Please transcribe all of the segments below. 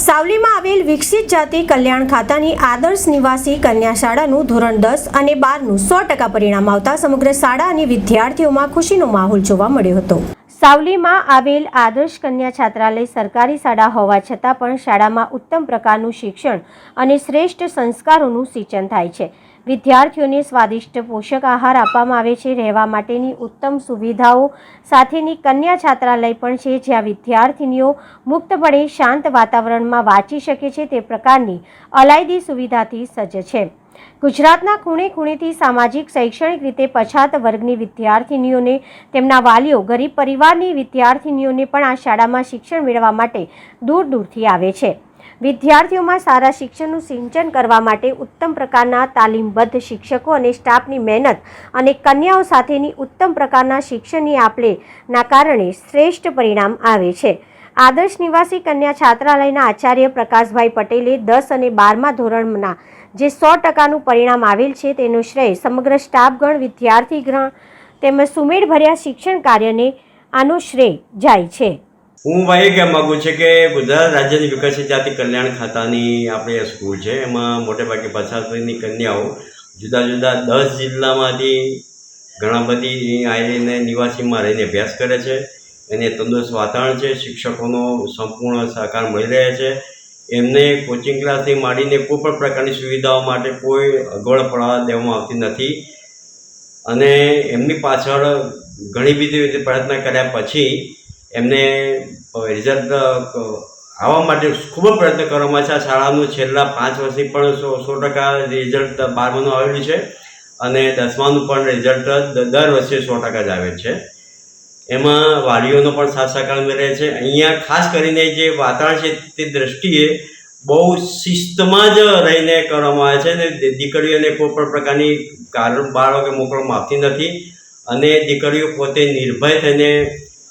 સાવલીમાં આવેલ વિકસિત જાતિ કલ્યાણ ખાતાની આદર્શ નિવાસી કન્યા શાળાનું ધોરણ દસ અને બારનું સો ટકા પરિણામ આવતા સમગ્ર શાળા અને વિદ્યાર્થીઓમાં ખુશીનો માહોલ જોવા મળ્યો હતો. સાવલીમાં આવેલ આદર્શ કન્યા છાત્રાલય સરકારી શાળા હોવા છતાં પણ શાળામાં ઉત્તમ પ્રકારનું શિક્ષણ અને શ્રેષ્ઠ સંસ્કારોનું સિંચન થાય છે. વિદ્યાર્થીઓને સ્વાદિષ્ટ પોષક આહાર આપવામાં આવે છે. રહેવા માટેની ઉત્તમ સુવિધાઓ સાથેની કન્યા છાત્રાલય પણ છે, જ્યાં વિદ્યાર્થીનીઓ મુક્તપણે શાંત વાતાવરણમાં વાંચી શકે છે. તે પ્રકારની અલાયદી સુવિધાથી સજ્જ છે. ગુજરાતના ખૂણે ખૂણેથી સામાજિક, શૈક્ષણિક રીતે પછાત વર્ગની વિદ્યાર્થિનીઓને, તેમના વાલીઓ, ગરીબ પરિવારની વિદ્યાર્થિનીઓને પણ આ શાળામાં શિક્ષણ મેળવવા માટે દૂર દૂરથી આવે છે. વિદ્યાર્થીઓમાં સારા શિક્ષણનું સિંચન કરવા માટે ઉત્તમ પ્રકારના તાલીમબદ્ધ શિક્ષકો અને સ્ટાફની મહેનત અને કન્યાઓ સાથેની ઉત્તમ પ્રકારના શિક્ષણની આપલેના કારણે શ્રેષ્ઠ પરિણામ આવે છે. આદર્શ નિવાસી કન્યા છાત્રાલયના આચાર્ય પ્રકાશભાઈ પટેલે દસ અને બારમા ધોરણના જે સો ટકાનું પરિણામ આવેલ છે તેનો શ્રેય સમગ્ર સ્ટાફગણ વિદ્યાર્થીગણ તેમજ સુમેળભર્યા શિક્ષણ કાર્યને આનો શ્રેય જાય છે. હું એ કહેવા માગું છું કે ગુજરાત રાજ્યની વિકસિત જાતિ કલ્યાણ ખાતાની આપણે સ્કૂલ છે, એમાં મોટેભાગે પછાતની કન્યાઓ જુદા જુદા દસ જિલ્લામાંથી ઘણા બધી આવીને નિવાસીમાં રહીને અભ્યાસ કરે છે. એને તંદુરસ્ત વાતાવરણ છે, શિક્ષકોનો સંપૂર્ણ સહકાર મળી રહે છે. એમને કોચિંગ ક્લાસથી માંડીને કોઈ પણ પ્રકારની સુવિધાઓ માટે કોઈ અગવડ પડવા દેવામાં આવતી નથી. અને એમની પાછળ ઘણી બધી રીતે પ્રયત્ન કર્યા પછી એમને રિઝલ્ટ આવવા માટે ખૂબ જ પ્રયત્ન કરવામાં છે. આ શાળાનું છેલ્લા પાંચ વર્ષથી પણ સો સો ટકા રિઝલ્ટ બારમાનું આવેલું છે અને દસમાનું પણ રિઝલ્ટ દર વર્ષે સો ટકા જ આવે છે. એમાં વાલીઓનો પણ સાથ સહકાર મળે છે. અહીંયા ખાસ કરીને જે વાતાવરણ છે તે દ્રષ્ટિએ બહુ શિસ્તમાં જ રહીને કરવામાં આવે છે અને દીકરીઓને કોઈ પણ પ્રકારની કારણ બાળકો મોકલવામાં આવતી નથી અને દીકરીઓ પોતે નિર્ભય થઈને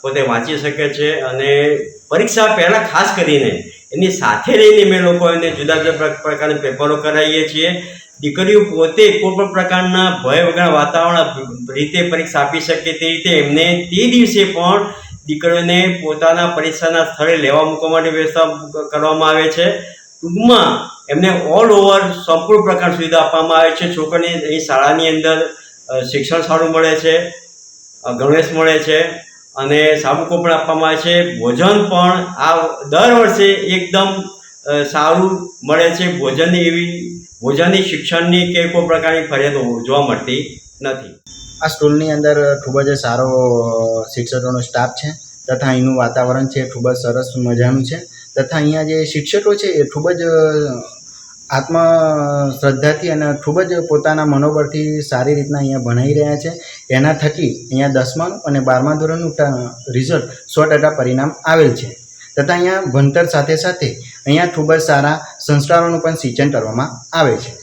પોતે વાંચી શકે છે અને પરીક્ષા પહેલાં ખાસ કરીને એની સાથે રહીને મેં લોકો એને જુદા જુદા પ્ર- પ્રકારના પેપરો કરાવીએ છીએ. દીકરીઓ પોતે કોઈ પણ પ્રકારના ભય વગર વાતાવરણ રીતે પરીક્ષા આપી શકે તે રીતે એમને તે દિવસે પણ દીકરીઓને પોતાના પરીક્ષાના સ્થળે લેવા મૂકવા માટે વ્યવસ્થા કરવામાં આવે છે. ટૂંકમાં એમને ઓલ ઓવર સંપૂર્ણ પ્રકાર સુવિધા આપવામાં આવે છે. છોકરીને અહીં શાળાની અંદર શિક્ષણ સારું મળે છે ગણવેશ મળે છે. અને સાબુકો પણ આપવામાં આવે છે. ભોજન પણ આ દર વર્ષે એકદમ સારું મળે છે. ભોજનની એવી, ભોજનની શિક્ષણની કે કોઈ પ્રકારની ફરિયાદ જોવા મળતી નથી. આ સ્કૂલની અંદર ખૂબ જ સારો શિક્ષકોનો સ્ટાફ છે તથા અહીંનું વાતાવરણ છે, ખૂબ જ સરસ મજાનું છે તથા અહીંયા જે શિક્ષકો છે એ ખૂબ જ આત્મ શ્રદ્ધાથી અને ખૂબ જ પોતાના મનોબળથી સારી રીતના અહીંયા ભણાઈ રહ્યા છે. એના થકી અહીંયા દસમાનું અને બારમા ધોરણનું રિઝલ્ટ સો ટકા પરિણામ આવેલ છે. તથા અહીંયા ભણતર સાથે સાથે અહીંયા ખૂબ જ સારા સંસ્કારોનું પણ સિંચન કરવામાં આવે છે.